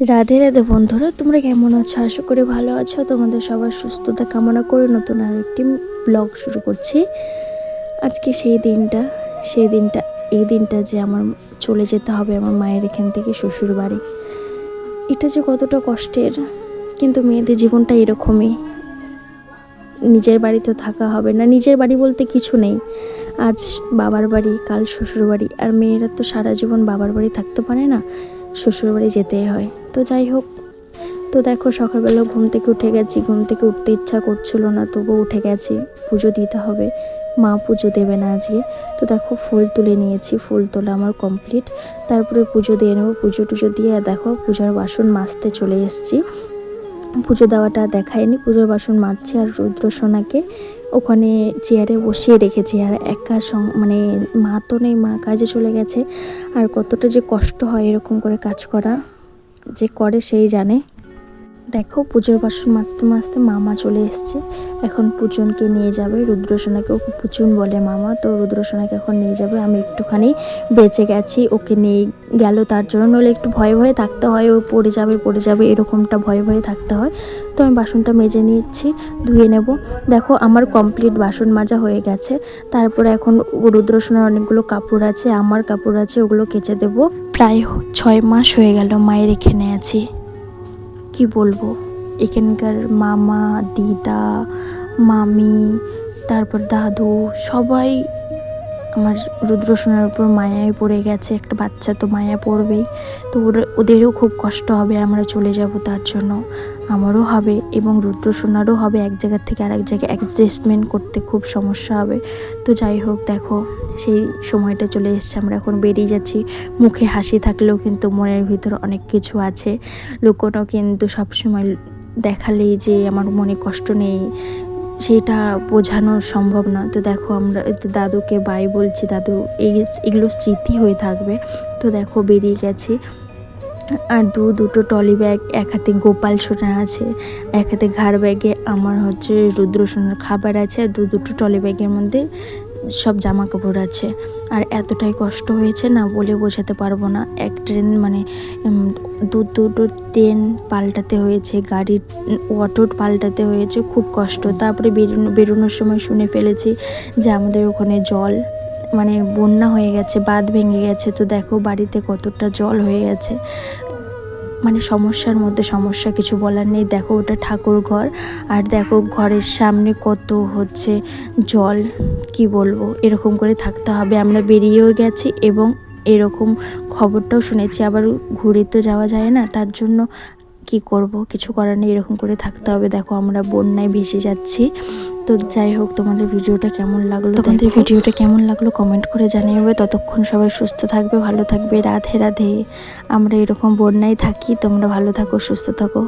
রাধে রাধে বন্ধুরা, তোমরা কেমন আছো? আশা করি ভালো আছো। তোমাদের সবার সুস্থতা কামনা করে নতুন আর একটি ব্লগ শুরু করছি। আজকে সেই দিনটা সেই দিনটা, এই দিনটা যে আমার চলে যেতে হবে আমার মায়ের এখান থেকে শ্বশুর বাড়ি। এটা যে কতটা কষ্টের, কিন্তু মেয়েদের জীবনটা এরকমই। নিজের বাড়ি তো থাকা হবে না, নিজের বাড়ি বলতে কিছু নেই। আজ বাবার বাড়ি, কাল শ্বশুর বাড়ি, আর মেয়েরা তো সারা জীবন বাবার বাড়ি থাকতে পারে না। শ্বশুর বাড়ি যেতেই হয়। তো যাই হোক, তো দেখো সকালবেলা ঘুম থেকে উঠে গেছি। ঘুম থেকে উঠতে ইচ্ছা করছিল না তবু উঠে গেছি। পুজো দিতে হবে। মা পুজো দেবে না আজকে। তো দেখো ফুল তুলে নিয়েছি, ফুল তোলা আমার কমপ্লিট তারপরে পুজো দিয়ে নেব। পুজো টুজো দিয়ে দেখো পূজার বাসন মাজতে চলে এসেছি। পুজো দেওয়াটা দেখায়নি। পুজোর বাসন মাজছি আর রুদ্রসোনাকে। ওখানে চেয়ারে বসিয়ে রেখেছি আর একা মানে মা তো নেই, মা কাজে চলে গেছে। আর কতটা যে কষ্ট হয় এরকম করে কাজ করা, যে করে সেই জানে। দেখো, পুজোর বাসন মাজতে মাজতে মামা চলে এসছে। এখন পুজনকে নিয়ে যাবে। রুদ্রসোনাকে ওকে পুচুন বলে মামা। তো রুদ্রসোনাকে এখন নিয়ে যাবে। আমি একটুখানি বেঁচে গেছি। ওকে নিয়ে গেল তার জন্য। নইলে একটু ভয়ে ভয়ে থাকতে হয়। ও পড়ে যাবে পড়ে যাবে, এরকমটা ভয়ে ভয়ে থাকতে হয়। তো আমি বাসনটা মেজে নিচ্ছি, ধুয়ে নেব। দেখো, আমার কমপ্লিট বাসন মাজা হয়ে গেছে। তারপরে এখন রুদ্রসোনার অনেকগুলো কাপড় আছে, আমার কাপড় আছে, ওগুলো কেচে দেব। প্রায় ছয় মাস হয়ে গেল মায়ের এখানে আছি। কি বলব? এখানকার মামা দিদা মামি তারপর দাদু সবাই আমার রুদ্রসোনার উপর মায়ায় পড়ে গেছে, একটা বাচ্চা তো মায়া পড়বেই। তো ওদেরও খুব কষ্ট হবে আমরা চলে যাব তার জন্য। আমারও হবে এবং রুদ্রসোনারও হবে এক জায়গা থেকে আরেক জায়গায় অ্যাডজাস্টমেন্ট করতে খুব সমস্যা হবে। তো যাই হোক, দেখো, সেই সময়টা চলে এসছে, আমরা এখন বেরিয়ে যাচ্ছি। মুখে হাসি থাকলেও কিন্তু মনের ভিতর অনেক কিছু আছে। লুকোনো কিন্তু সবসময় দেখালেই যে আমার মনে কষ্ট নেই। সেটা বোঝানো সম্ভব না। তো দেখো আমরা দাদুকে বাই বলছি। দাদু, এই এগুলো স্মৃতি হয়ে থাকবে। তো দেখো বেরিয়ে গেছি। আর দু, দুটো টলি ব্যাগ, এক হাতে গোপাল সোনা আছে, এক হাতে ঘাড় ব্যাগে আমার হচ্ছে রুদ্র সোনার খাবার আছে, আর দু, দুটো টলি ব্যাগের মধ্যে সব জামা কাপড় আছে। আর এতটাই কষ্ট হয়েছে না বলে বোঝাতে পারব না। এক ট্রেন মানে দু, দুটো ট্রেন পাল্টাতে হয়েছে, গাড়ির অটো পাল্টাতে হয়েছে, খুব কষ্ট। তারপরে বেরোনো, বেরোনোর সময় শুনে ফেলেছি যে আমাদের ওখানে জল মানে বন্যা হয়ে গেছে, বাঁধ ভেঙে গেছে। তো দেখো বাড়িতে কতটা জল হয়ে গেছে। মানে সমস্যার মধ্যে সমস্যা কিছু বলার নেই। দেখো ওটা ঠাকুর ঘর আর দেখো ঘরের সামনে কত হচ্ছে জল, কি বলব? এরকম করে থাকতে হবে। আমরা বেরিয়েও গেছি এবং এরকম খবরটাও শুনেছি। আবার ঘুরে তো যাওয়া যায় না, তার জন্য কি করব? কিছু করার নেই, এরকম করে থাকতে হবে। দেখো আমরা বন্যায় ভেসে যাচ্ছি। তো যাই হোক তোমাদের ভিডিওটা কেমন লাগল? তোমাদের ভিডিওটা কেমন লাগল কমেন্ট করে জানিয়ে ততক্ষণ সবাই সুস্থ থাকবে ভালো থাকবে। রাধে রাধে। আমরা এরকম বন্যায় থাকি তোমরা ভালো থাকো সুস্থ থাকো।